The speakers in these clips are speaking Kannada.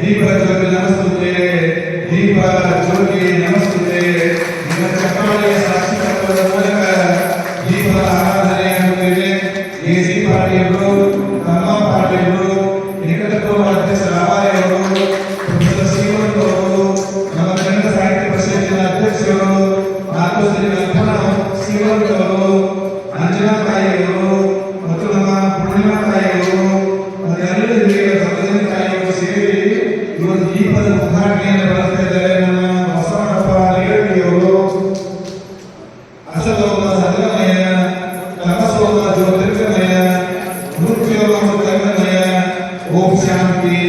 దీపరచనకు నమస్కారం ದೀಪದ ಉದ್ಘಾಟನೆಯನ್ನು ಬಳಸ್ತಾ ಇದ್ದಾರೆ. ನಮ್ಮ ಬಸವಣ್ಣಪ್ಪ ರೇವಡಿಯವರು ಅಸಲೋಮ ಸಗಮಯ, ತಮಸೋಮ ಜ್ಯೋತಿರ್ಗಮಯ ಮೃತ್ಯೋಮ ಓಂ ಶಾಂತಿ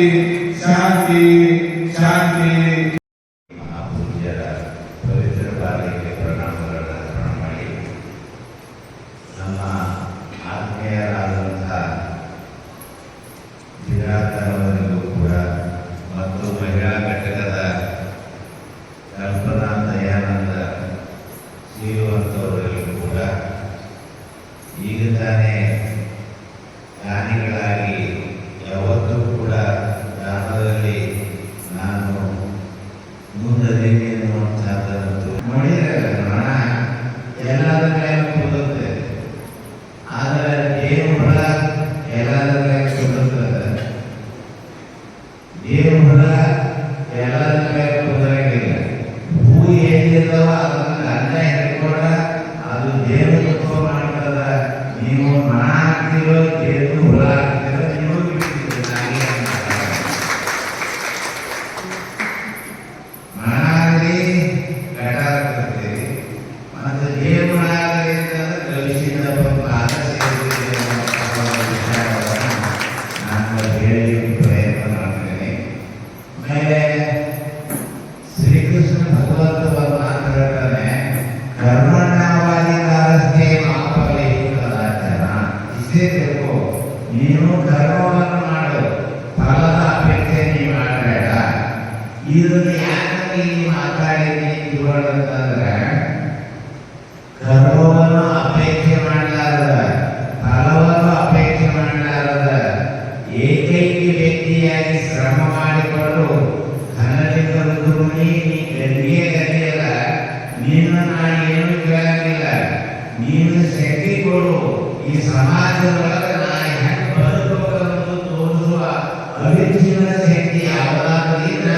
ಶಾಂತಿ. ದಾನಿಗಳಾಗಿ ಯಾವತ್ತೂ ಕೂಡ ದಾನದಲ್ಲಿ ನಾನು ಮುಂದರಿಗೆ ಎನ್ನುವಂಥದ್ದಂತೂ ನೋಡಿದ್ರೆ ಹಣ ಎಲ್ಲರ ಮೇಲೆ ಕೊಡುತ್ತೆ ಆದರೆ ದೇವರ ಎಲ್ಲರ ಮೇಲೆ ತಿಳ್ಕೊ ನೀನು ಧರ್ಮವನ್ನು ಮಾಡು. ಫಲದ ಅಪೇಕ್ಷೆ ನೀ ಮಾಡಬೇಡ ಇದನ್ನು ಯಾಕೆ ನೀ ಮಾತಾಡಿದ್ದೀನಿ ಅಂತಂದ್ರೆ ಧರ್ಮವನ್ನು ಅಪೇಕ್ಷೆ ಮಾಡಲಾರದ, ಫಲವನ್ನು ಅಪೇಕ್ಷೆ ಮಾಡಲಾರದ ಏಕೈಕ ವ್ಯಕ್ತಿಯಾಗಿ ಶ್ರಮ ಮಾಡಿಕೊಂಡು ಕನ್ನಡಿಗ ನೀ ಗಂಡಿಗೆ ಗತಿಯಲ್ಲ ನಿನ್ನ ನಾ ಏನು ಕೇಳಂಗಿಲ್ಲ. ನೀನು ಶಕ್ತಿ ಕೊಡು ಈ ಸಮಾಜದೊಳಗೆ ನಾ ಹೆಂಗೆ ಬದುಕಬೇಕನ್ನೋದು ತೋರಿಸುವ ಅಭಿಜೀವನ ಶಕ್ತಿ ಯಾವುದಾದ್ರೂ ಇದ್ರೆ